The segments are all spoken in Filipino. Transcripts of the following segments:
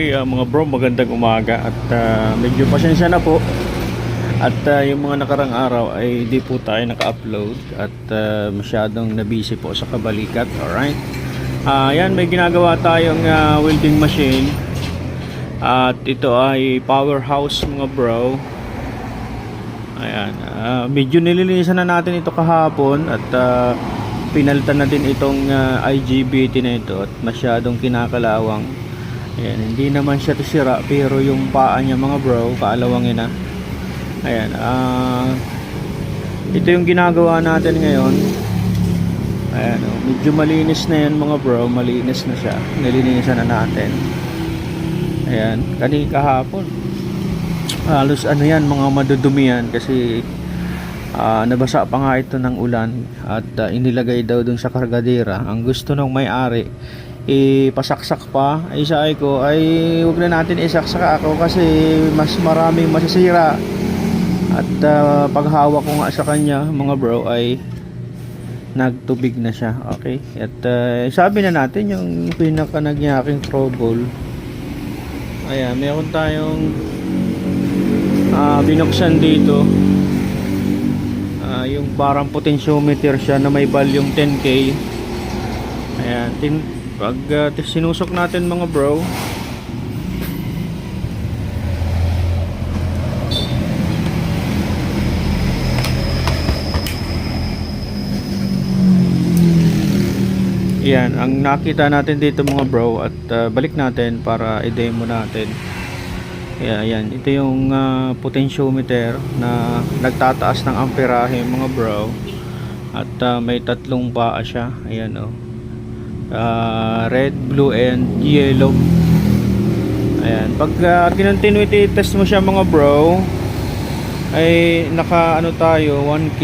Okay, ah, mga bro, magandang umaga at ah, medyo pasensya na po. At ah, yung mga nakarang araw ay di po tayo naka-upload at ah, masyadong nabisi po sa kabalikat. Alright. Ah, yan, may ginagawa tayong ah, welding machine. At ito ay powerhouse mga bro. Ayan, ah, medyo nililinisan na natin ito kahapon at ah, pinalitan na din itong ah, IGBT na ito at masyadong kinakalawang. Ayan, hindi naman siya sira pero yung paa niya mga bro, kaalawangin na. Ayan, ah ito yung ginagawa natin ngayon. Ayan, oh, medyo malinis na yan mga bro, malinis na siya. Nilinisan na natin. Ayan, kani kahapon. Halos ano yan, mga madudumi yan kasi ah, nabasa pa nga ito ng ulan at ah, inilagay daw dun sa kargadera. Ang gusto ng may-ari, ipasaksak pa. Ay sabi ko, ay huwag na natin isaksak ako kasi mas maraming masisira. At ah, paghawak ko nga sa kanya, mga bro, ay nagtubig na siya. Okay? At ah, sabi na natin yung pinaka nagyaking trouble. Ayan, meron tayong ah, binuksan dito. Ah, yung parang potentiometer siya na may volume 10k. Ayan, pag ah, sinusok natin mga bro, Yan, ang nakita natin dito mga bro at ah, balik natin para i-demo natin. Yeah, yan. Ito yung ah, potentiometer na nagtataas ng amperahe mga bro. At ah, may tatlong paa siya. Ayan oh. Ah, red, blue and yellow. Ayan, pag uh, continuity test mo siya mga bro ay naka ano tayo 1k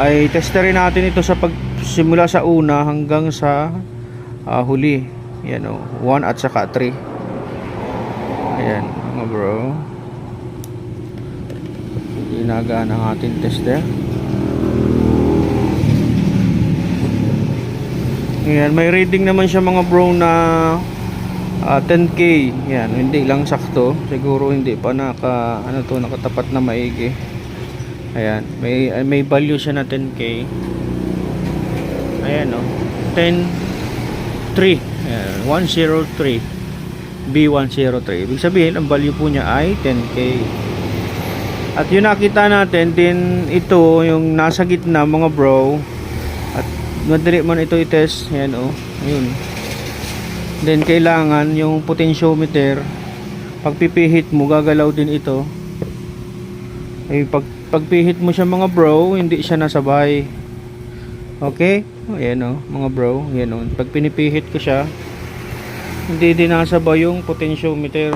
ay testerin natin ito sa pagsimula sa una hanggang sa ah, huli. Yan o 1 at saka 3 ayan mga bro. Ginagaan ang ating tester ayan may reading naman siya mga bro na ah, 10k yan hindi lang sakto siguro hindi pa naka ano to nakatapat na maigi Ayan, may ay, may value siya na 10k. Ayan oh. 10 3. Ayan, 103. B103. Ibig sabihin, ang value po niya ay 10k. At yun nakita natin din ito yung nasa gitna mga bro. Madali man ito i-test. Ayan oh. Ayun. Then kailangan yung potentiometer pagpipihit mo gagalaw din ito. Ay pag pagpihit mo siya mga bro, hindi siya nasabay. Okay? O, ayan o, mga bro. Ayan o. Pag pinipihit ko siya, hindi din nasabay yung potentiometer.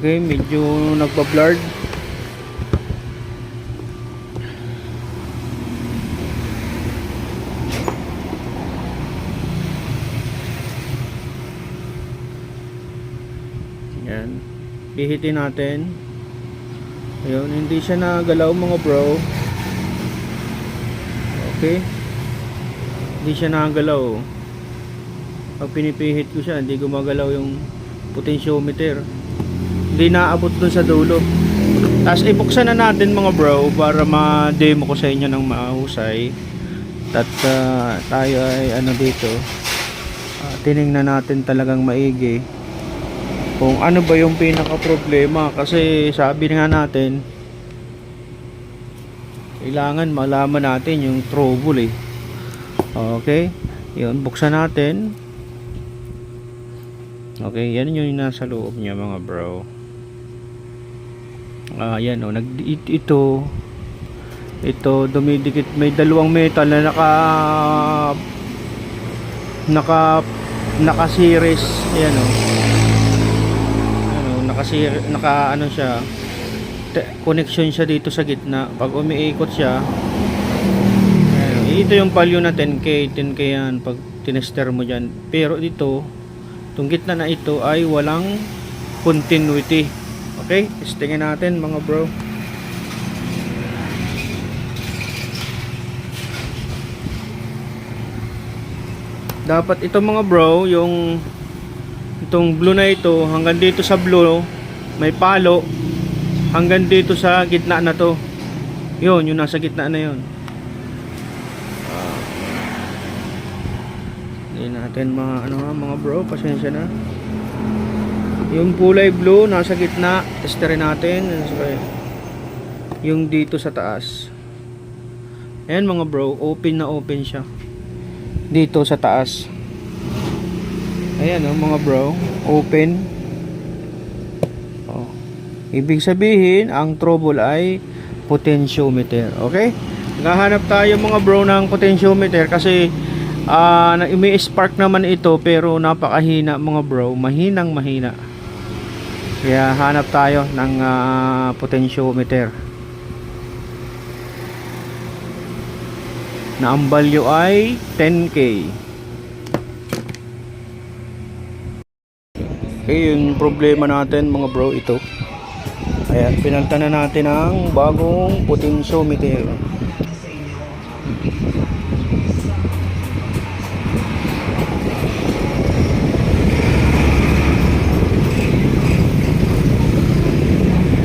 Okay, medyo nagpa-blurred. Yan. Pihitin natin. Ayun, hindi siya nagalaw mga bro. Okay. Hindi siya nagalaw. Pag pinipihit ko siya, hindi gumagalaw yung potentiometer. Hindi naabot dun sa dulo. Tapos ibuksan na natin mga bro para ma-demo ko sa inyo ng mahusay. At ah, tayo ay ano dito. ah, tiningnan natin talagang maigi kung ano ba yung pinaka problema kasi sabi nga natin kailangan malaman natin yung trouble eh. Okay? Yun buksan natin. Okay yan yung nasa loob niya mga bro. Ah yan oh nag it- ito ito dumidikit. May dalawang metal na naka naka naka series yan oh nakasi naka ano siya connection siya dito sa gitna. Pag umiikot siya ito yung value na 10k 10k yan pag tinester mo dyan. Pero dito itong gitna na ito ay walang continuity. Okay? Testingin natin mga bro. Dapat ito mga bro yung Itong blue na ito, hanggang dito sa blue, may palo. Hanggang dito sa gitna na to. Yun, yung nasa gitna na yun. Ah. Hindi natin mga, ano nga, mga bro, pasensya na. Yung kulay blue, nasa gitna. Testerin natin. Yung dito sa taas. Ayan mga bro, open na open siya. Dito sa taas. Ayan oh, mga bro, open. Oh. Ibig sabihin, ang trouble ay potentiometer. Okay? Naghahanap tayo mga bro ng potentiometer kasi ah na may spark naman ito pero napakahina mga bro, mahinang mahina. Kaya hanap tayo ng ah, potentiometer. Na ang value ay 10k. Okay, yung problema natin mga bro ito. Ayan, pinalta na natin ang bagong potentiometer.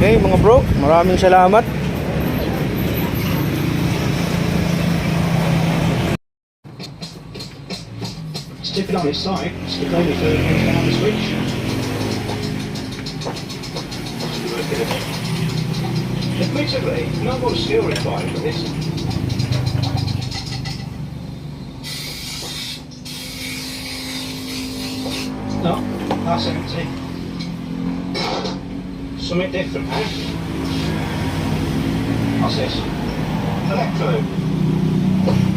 Okay mga bro, maraming salamat. Stick it on its side, stick 30 minutes down the switch. Admittedly, no much skill required for this. No, that's empty. Something different, eh? What's this? Electrode.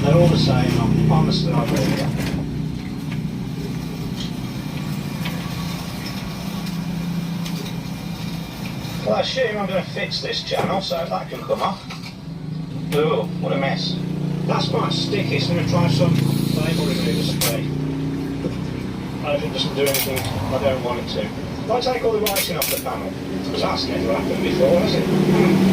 They're all the same, I'm that I've read it. Well, I assume I'm going to fix this channel so that can come off. Oh, what a mess. That's quite sticky, so I'm going to try some label remover spray. I hope it doesn't do anything I don't want it to. If I take all the writing off the panel, because that's never happened before, has it?